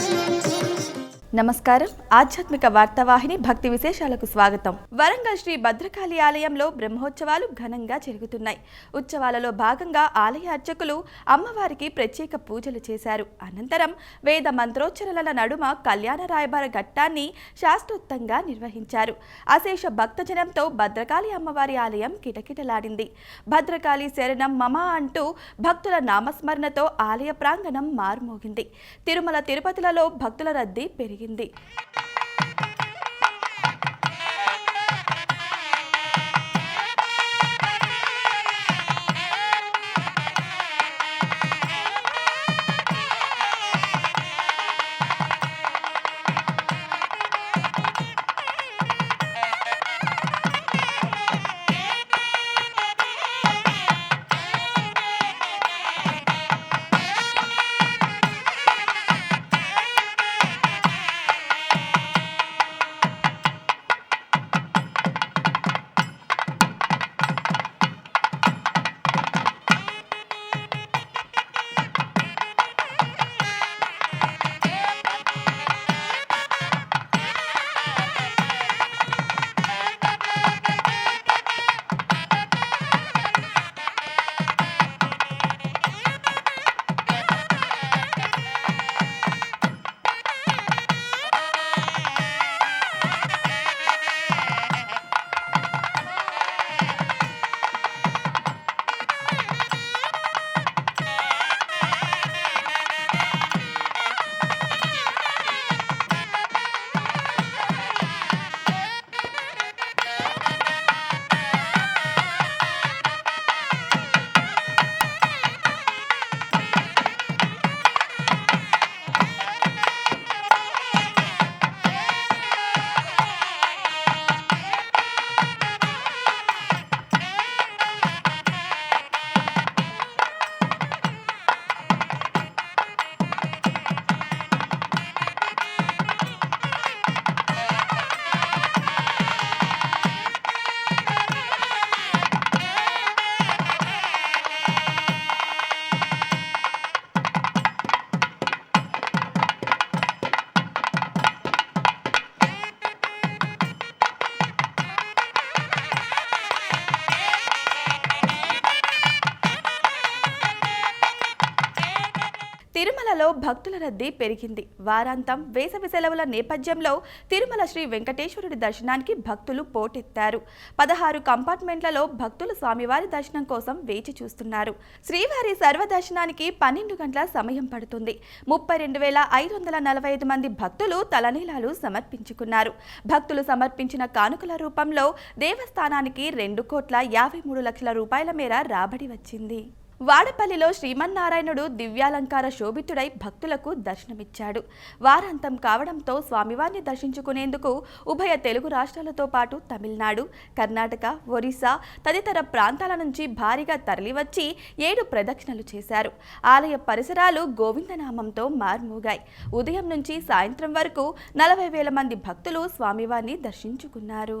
Thank you. నమస్కారం. ఆధ్యాత్మిక వార్తావాహిని భక్తి విశేషాలకు స్వాగతం. వరంగల్ శ్రీ భద్రకాళి ఆలయంలో బ్రహ్మోత్సవాలు ఘనంగా జరుగుతున్నాయి. ఉత్సవాలలో భాగంగా ఆలయ అర్చకులు అమ్మవారికి ప్రత్యేక పూజలు చేశారు. అనంతరం వేద మంత్రోచ్చరణల నడుమ కళ్యాణ రాయబార ఘట్టాన్ని శాస్త్రోక్తంగా నిర్వహించారు. అశేష భక్తజనంతో భద్రకాళి అమ్మవారి ఆలయం కిటకిటలాడింది. భద్రకాళి శరణం మమ అంటూ భక్తుల నామస్మరణతో ఆలయ ప్రాంగణం మారుమోగింది. తిరుమల తిరుపతిలలో భక్తుల రద్దీ పెరిగింది. జరిగింది. తిరుమలలో భక్తుల రద్దీ పెరిగింది. వారాంతం వేసవి సెలవుల నేపథ్యంలో తిరుమల శ్రీ వెంకటేశ్వరుడి దర్శనానికి భక్తులు పోటెత్తారు. పదహారు కంపార్ట్మెంట్లలో భక్తులు స్వామివారి దర్శనం కోసం వేచి చూస్తున్నారు. శ్రీవారి సర్వదర్శనానికి పన్నెండు గంటల సమయం పడుతుంది. ముప్పై రెండు వేల ఐదు వందల నలభై ఐదు మంది భక్తులు తలనీలాలు సమర్పించుకున్నారు. భక్తులు సమర్పించిన కానుకల రూపంలో దేవస్థానానికి రెండు కోట్ల యాభై మూడు లక్షల రూపాయల మేర రాబడి వచ్చింది. వాడపల్లిలో శ్రీమన్నారాయణుడు దివ్యాలంకార శోభితుడై భక్తులకు దర్శనమిచ్చాడు. వారాంతం కావడంతో స్వామివారిని దర్శించుకునేందుకు ఉభయ తెలుగు రాష్ట్రాలతో పాటు తమిళనాడు కర్ణాటక ఒరిస్సా తదితర ప్రాంతాల నుంచి భారీగా తరలివచ్చి ఏడు ప్రదక్షిణలు చేశారు. ఆలయ పరిసరాలు గోవిందనామంతో మార్మోగాయి. ఉదయం నుంచి సాయంత్రం వరకు నలభై వేల మంది భక్తులు స్వామివారిని దర్శించుకున్నారు.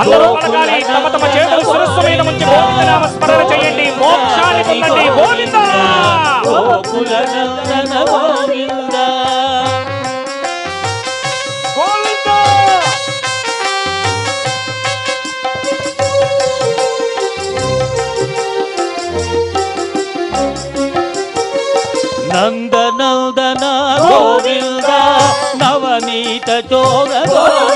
అందరూ పలకాలి తమ తమ చేతులు గోవిందనామ స్మరణ చేయండి. మోక్షాన్ని పొందండి. గోవింద. గోకుల నందన గోవింద. గోవింద. నందనందన గోవింద. నవనీత చోర గోవింద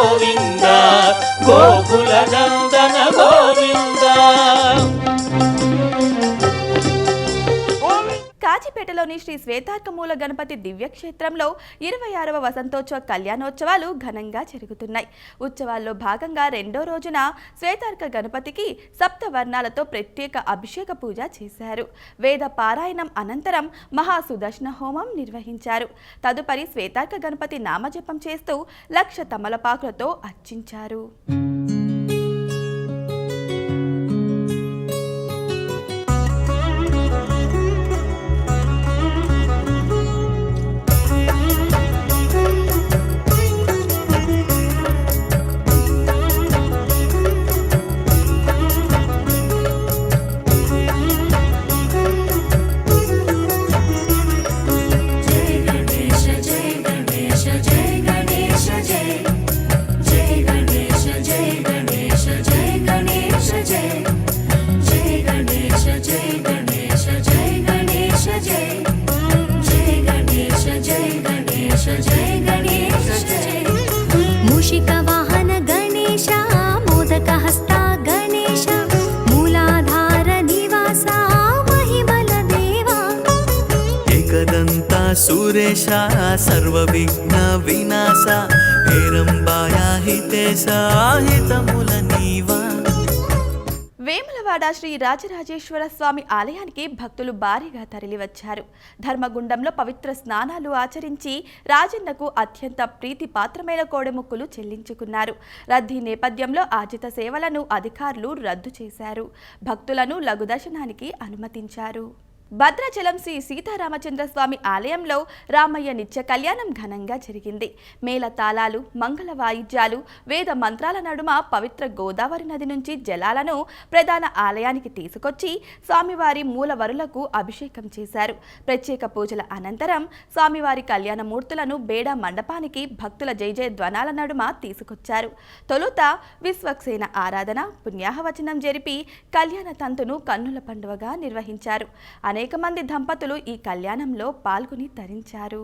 గోకుల రాజపేటలోని శ్రీ శ్వేతార్కమూల గణపతి దివ్యక్షేత్రంలో ఇరవై ఆరవ వసంతోత్సవ కళ్యాణోత్సవాలు ఘనంగా జరుగుతున్నాయి. ఉత్సవాల్లో భాగంగా రెండో రోజున శ్వేతార్క గణపతికి సప్త వర్ణాలతో ప్రత్యేక అభిషేక పూజ చేశారు. వేద పారాయణం అనంతరం మహాసుదర్శన హోమం నిర్వహించారు. తదుపరి శ్వేతార్క గణపతి నామజపం చేస్తూ లక్ష తమలపాకులతో అర్చించారు. సురేశ వినాశ హేరంబాయా నీవా. వేములవాడ శ్రీ రాజరాజేశ్వర స్వామి ఆలయానికి భక్తులు భారీగా తరలివచ్చారు. ధర్మగుండంలో పవిత్ర స్నానాలు ఆచరించి రాజన్నకు అత్యంత ప్రీతి పాత్రమైన కోడెముక్కులు చెల్లించుకున్నారు. రద్దీ నేపథ్యంలో ఆజిత సేవలను అధికారులు రద్దు చేశారు. భక్తులను లఘుదర్శనానికి అనుమతించారు. భద్రాచలం శ్రీ సీతారామచంద్రస్వామి ఆలయంలో రామయ్య నిత్య కళ్యాణం ఘనంగా జరిగింది. మేళ తాళాలు మంగళ వాయిద్యాలు వేద మంత్రాల నడుమ పవిత్ర గోదావరి నది నుంచి జలాలను ప్రధాన ఆలయానికి తీసుకొచ్చి స్వామివారి మూలవరులకు అభిషేకం చేశారు. ప్రత్యేక పూజల అనంతరం స్వామివారి కళ్యాణ మూర్తులను బేడ మండపానికి భక్తుల జయ జయ ధ్వనాల నడుమ తీసుకొచ్చారు. తొలుత విశ్వక్సేన ఆరాధన పుణ్యాహవచనం జరిపి కళ్యాణ తంతును కన్నుల పండుగగా నిర్వహించారు. అనేక మంది దంపతులు ఈ కళ్యాణంలో పాల్గొని తరించారు.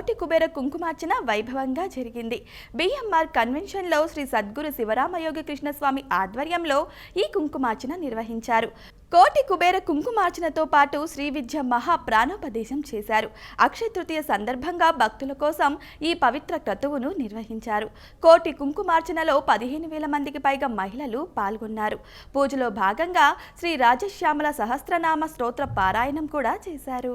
కోటి కుబేర కుంకుమార్చన వైభవంగా జరిగింది. బిఎంఆర్ కన్వెన్షన్లో శ్రీ సద్గురు శివరామయోగి కృష్ణస్వామి ఆధ్వర్యంలో ఈ కుంకుమార్చన నిర్వహించారు. కోటి కుబేర కుంకుమార్చనతో పాటు శ్రీ విద్య మహా ప్రాణోపదేశం చేశారు. అక్షయ తృతీయ సందర్భంగా భక్తుల కోసం ఈ పవిత్ర క్రతువును నిర్వహించారు. కోటి కుంకుమార్చనలో పదిహేను వేల మందికి పైగా మహిళలు పాల్గొన్నారు. పూజలో భాగంగా శ్రీ రాజశ్యామల సహస్రనామ స్తోత్ర పారాయణం కూడా చేశారు.